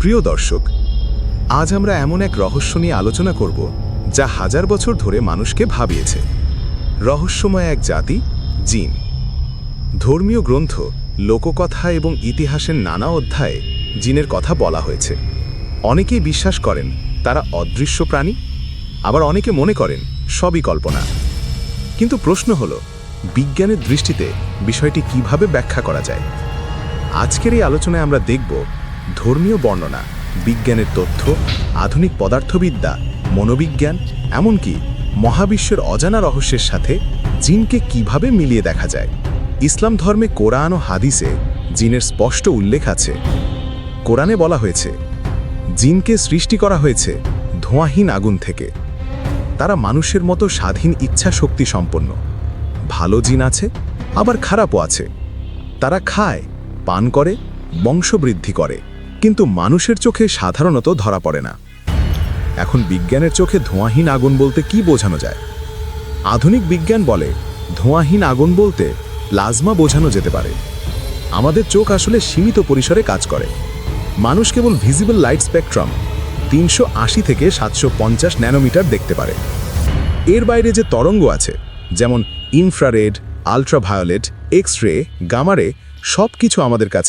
প্রিয় দর্শক, আজ আমরা এমন এক রহস্য নিয়ে আলোচনা করব যা হাজার বছর ধরে মানুষকে ভাবিয়েছে। রহস্যময় এক জাতি, জিন। ধর্মীয় গ্রন্থ, লোককথা এবং ইতিহাসের নানা অধ্যায়ে জিনের কথা বলা হয়েছে। অনেকেই বিশ্বাস করেন তারা অদৃশ্য প্রাণী, আবার অনেকে মনে করেন সবই কল্পনা। কিন্তু প্রশ্ন হল, বিজ্ঞানের দৃষ্টিতে বিষয়টি কীভাবে ব্যাখ্যা করা যায়? আজকের এই আলোচনায় আমরা দেখব ধর্মীয় বর্ণনা, বিজ্ঞানের তথ্য, আধুনিক পদার্থবিদ্যা, মনোবিজ্ঞান, এমনকি মহাবিশ্বের অজানা রহস্যের সাথে জিনকে কীভাবে মিলিয়ে দেখা যায়। ইসলাম ধর্মে কোরআন ও হাদিসে জিনের স্পষ্ট উল্লেখ আছে। কোরআনে বলা হয়েছে, জিনকে সৃষ্টি করা হয়েছে ধোঁয়াহীন আগুন থেকে। তারা মানুষের মতো স্বাধীন ইচ্ছা শক্তি সম্পন্ন। ভালো জিন আছে, আবার খারাপও আছে। তারা খায়, পান করে, বংশবৃদ্ধি করে। কিন্তু মানুষের চোখে সাধারণত ধরা পড়ে না। এখন বিজ্ঞানের চোখে ধোঁয়াহীন আগুন বলতে কি বোঝানো যায়? আধুনিক বিজ্ঞান বলে, ধোঁয়াহীন আগুন বলতে প্লাজমা বোঝানো যেতে পারে। আমাদের চোখ আসলে সীমিত পরিসরে কাজ করে। মানুষ কেবল ভিজিবল লাইট স্পেকট্রাম তিনশো আশি থেকে সাতশো পঞ্চাশ ন্যানোমিটার দেখতে পারে। এর বাইরে যে তরঙ্গ আছে, যেমন ইনফ্রারেড, আলট্রাভায়োলেট এক্স রে গামারে সব কিছু আমাদের কাছে